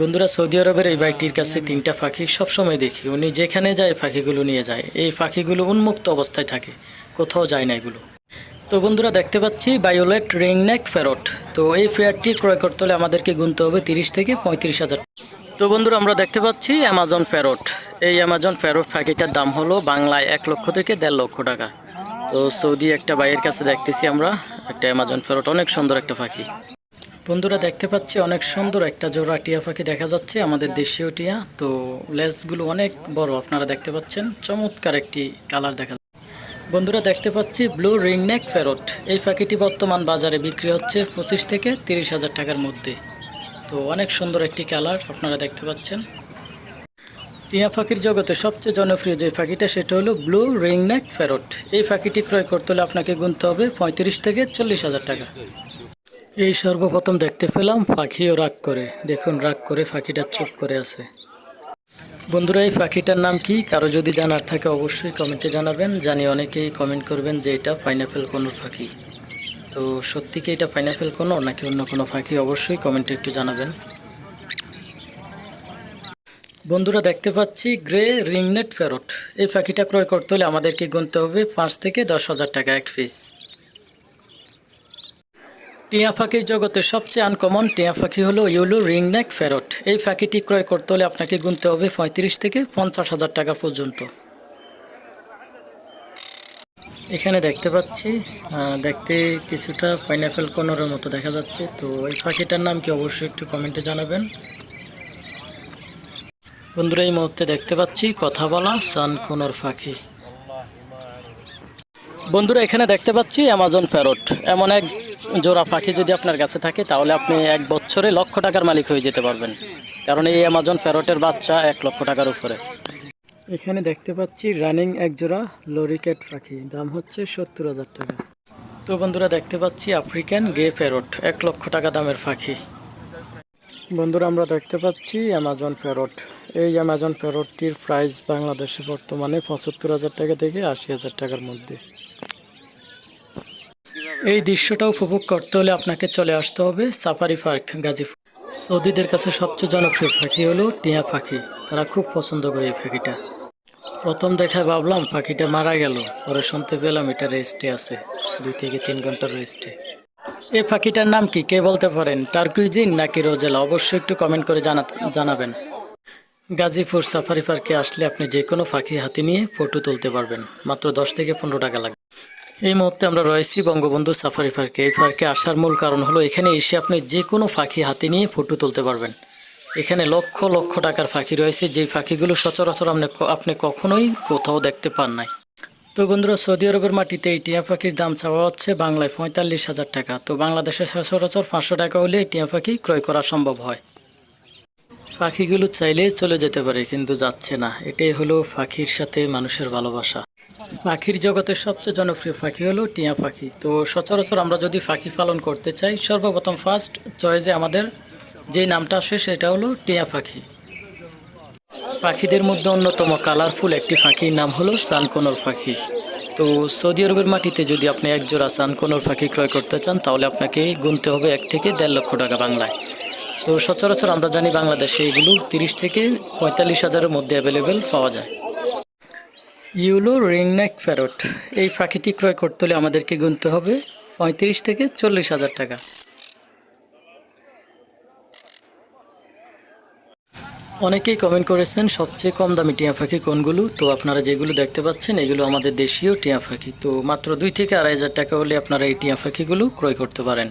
বন্ধুরা, সৌদি আরবের এই ভাইটির কাছে তিনটা পাখি সবসময় দেখি। উনি যেখানে যায় পাখিগুলো নিয়ে যায়। এই পাখিগুলো উন্মুক্ত অবস্থায় থাকে। কোথাও যায় না এগুলো। তো বন্ধুরা, দেখতে পাচ্ছি বায়োলেট রিংনেক ফেরট। তো এই ফেয়ারটি ক্রয় করতে হলে আমাদেরকে গুনতে হবে তিরিশ থেকে পঁয়ত্রিশ হাজার তো বন্ধুরা, আমরা দেখতে পাচ্ছি অ্যামাজন প্যারট এই অ্যামাজন প্যারট পাখিটার দাম হলো বাংলায় এক লক্ষ থেকে দেড় লক্ষ টাকা। তো সৌদি একটা ভাইয়ের কাছে দেখতেছি আমরা, একটা অ্যামাজন প্যারট অনেক সুন্দর একটা পাখি। বন্ধুরা দেখতে পাচ্ছি অনেক সুন্দর একটা জোড়া টিয়া পাখি দেখা যাচ্ছে আমাদের দেশীয় টিয়া। তো লেজগুলো অনেক বড়, আপনারা দেখতে পাচ্ছেন। চমৎকার একটি কালার দেখা বন্ধুরা দেখতে পাচ্ছি ব্লু রিংনেক ফেরট এই পাখিটি বর্তমান বাজারে বিক্রি হচ্ছে পঁচিশ থেকে তিরিশ হাজার টাকার মধ্যে। তো অনেক সুন্দর একটি কালার, আপনারা দেখতে পাচ্ছেন। টিয়া পাখির জগতে সবচেয়ে জনপ্রিয় যে পাখিটা, সেটা হলো ব্লু রিংনেক ফেরট এই পাখিটি ক্রয় করতে হলে আপনাকে গুনতে হবে পঁয়ত্রিশ থেকে চল্লিশ হাজার টাকা। এই সর্বপ্রথম দেখতে পেলাম পাখিও রাগ করে। দেখুন, রাগ করে পাখিটা চুপ করে আছে। বন্ধুরা, এই পাখিটার নাম কি? কারও যদি জানার থাকে অবশ্যই কমেন্টে জানাবেন। জানি অনেকেই কমেন্ট করবেন যে এটা পাইনাপেল কোনো পাখি। তো সত্যি কি এটা পাইনাপেল কোনো নাকি অন্য কোনো পাখি? অবশ্যই কমেন্টে একটু জানাবেন। বন্ধুরা, দেখতে পাচ্ছি গ্রে রিংনেট ফেরট এই পাখিটা ক্রয় করতে হলে আমাদেরকে গুনতে হবে পাঁচ থেকে দশ হাজার টাকা এক পিস। টিয়া পাখির জগতে সবচেয়ে আনকমন টিয়া পাখি হলো ইউলু, রিংনেক, ফেরট। এই পাখিটি ক্রয় করতে হলে আপনাকে গুনতে হবে পঁয়ত্রিশ থেকে পঞ্চাশ হাজার টাকা পর্যন্ত। এখানে দেখতে পাচ্ছি দেখতে কিছুটা পাইনাপেল কোনরের মতো দেখা যাচ্ছে। তো এই পাখিটার নাম কি অবশ্যই একটু কমেন্টে জানাবেন। বন্ধুরা, এই মুহূর্তে দেখতে পাচ্ছি, কথা বলা সান কোনর পাখি বন্ধুরা, এখানে দেখতে পাচ্ছি অ্যামাজন প্যারট এমন এক জোড়া পাখি যদি আপনার কাছে থাকে, তাহলে আপনি এক বছরে লক্ষ টাকার মালিক হয়ে যেতে পারবেন। কারণ এই অ্যামাজন প্যারটের বাচ্চা এক লক্ষ টাকার উপরে। এখানে দেখতে পাচ্ছি রানিং এক জোড়া লরিকেট পাখি। দাম হচ্ছে সত্তর হাজার টাকা। তো বন্ধুরা, দেখতে পাচ্ছি আফ্রিকান গে প্যারট এক লক্ষ টাকা দামের পাখি। বন্ধুরা, আমরা দেখতে পাচ্ছি অ্যামাজন প্যারট এই অ্যামাজন প্যারটটির প্রাইস বাংলাদেশে বর্তমানে পঁচাত্তর হাজার টাকা থেকে আশি হাজার টাকার মধ্যে। এই দৃশ্যটা উপভোগ করতে হলে আপনাকে চলে আসতে হবে সাফারি পার্ক, গাজীপুর। সৌদিদের কাছে সবচেয়ে জনপ্রিয় পাখি হলো টিয়া পাখি। তারা খুব পছন্দ করে এই পাখিটা। প্রথম দেখায় ভাবলাম পাখিটা মারা গেল। পরে শুনতে পেলাম এটা রেস্টে আছে। দুই থেকে তিন ঘণ্টার রেস্টে এই পাখিটার নাম কি, কে বলতে পারেন? টার্কুইজিন নাকি রোজেলা? অবশ্যই একটু কমেন্ট করে জানা জানাবেন। গাজীপুর সাফারি পার্কে আসলে আপনি যে কোনো পাখি হাতে নিয়ে ফটো তুলতে পারবেন। মাত্র দশ থেকে পনেরো টাকা লাগবে। এই মুহূর্তে আমরা রয়েছি বঙ্গবন্ধু সাফারি পার্কে। এই পার্কে আসার মূল কারণ হলো এখানে এসে আপনি যে কোনো পাখি হাতে নিয়ে ফটো তুলতে পারবেন। এখানে লক্ষ লক্ষ টাকার পাখি রয়েছে, যেই পাখিগুলো সচরাচর আপনি আপনি কখনোই কোথাও দেখতে পান নাই। তো বন্ধুরা, সৌদি আরবের মাটিতে এই টিয়া পাখির দাম চাওয়া হচ্ছে বাংলায় পঁয়তাল্লিশ হাজার টাকা। তো বাংলাদেশে সচরাচর পাঁচশো টাকা হলে টিয়া পাখি ক্রয় করা সম্ভব হয়। পাখিগুলো চাইলেই চলে যেতে পারে, কিন্তু যাচ্ছে না। এটাই হলো পাখির সাথে মানুষের ভালোবাসা। পাখির জগতের সবচেয়ে জনপ্রিয় পাখি হলো টিয়া পাখি। তো সচরাচর আমরা যদি পাখি পালন করতে চাই, সর্বপ্রথম ফার্স্ট চয়েসে আমাদের যে নামটা আসে সেটা হলো টিয়া পাখি। পাখিদের মধ্যে অন্যতম কালারফুল একটি পাখির নাম হলো সানকোনর পাখি। তো সৌদি আরবের মাটিতে যদি আপনি এক জোড়া সানকোনর পাখি ক্রয় করতে চান, তাহলে আপনাকে গুনতে হবে এক থেকে দেড় লক্ষ টাকা বাংলায়। তো সচরাচর আমরা জানি বাংলাদেশে এগুলো তিরিশ থেকে পঁয়তাল্লিশ হাজারের মধ্যে অ্যাভেলেবেল পাওয়া যায়। ইউলো রিংনেক প্যারট এই পাখিটি ক্রয় করতে হলে আমাদেরকে গুনতে হবে পঁয়ত্রিশ থেকে চল্লিশ হাজার টাকা। অনেকেই কমেন্ট করেছেন, সবচেয়ে কম দামি টিয়া পাখি কোনগুলো? তো আপনারা যেগুলো দেখতে পাচ্ছেন, এগুলো আমাদের দেশীয় টিয়া পাখি। তো মাত্র দুই থেকে আড়াই হাজার টাকা হলে আপনারা এই টিয়া পাখিগুলো ক্রয় করতে পারেন।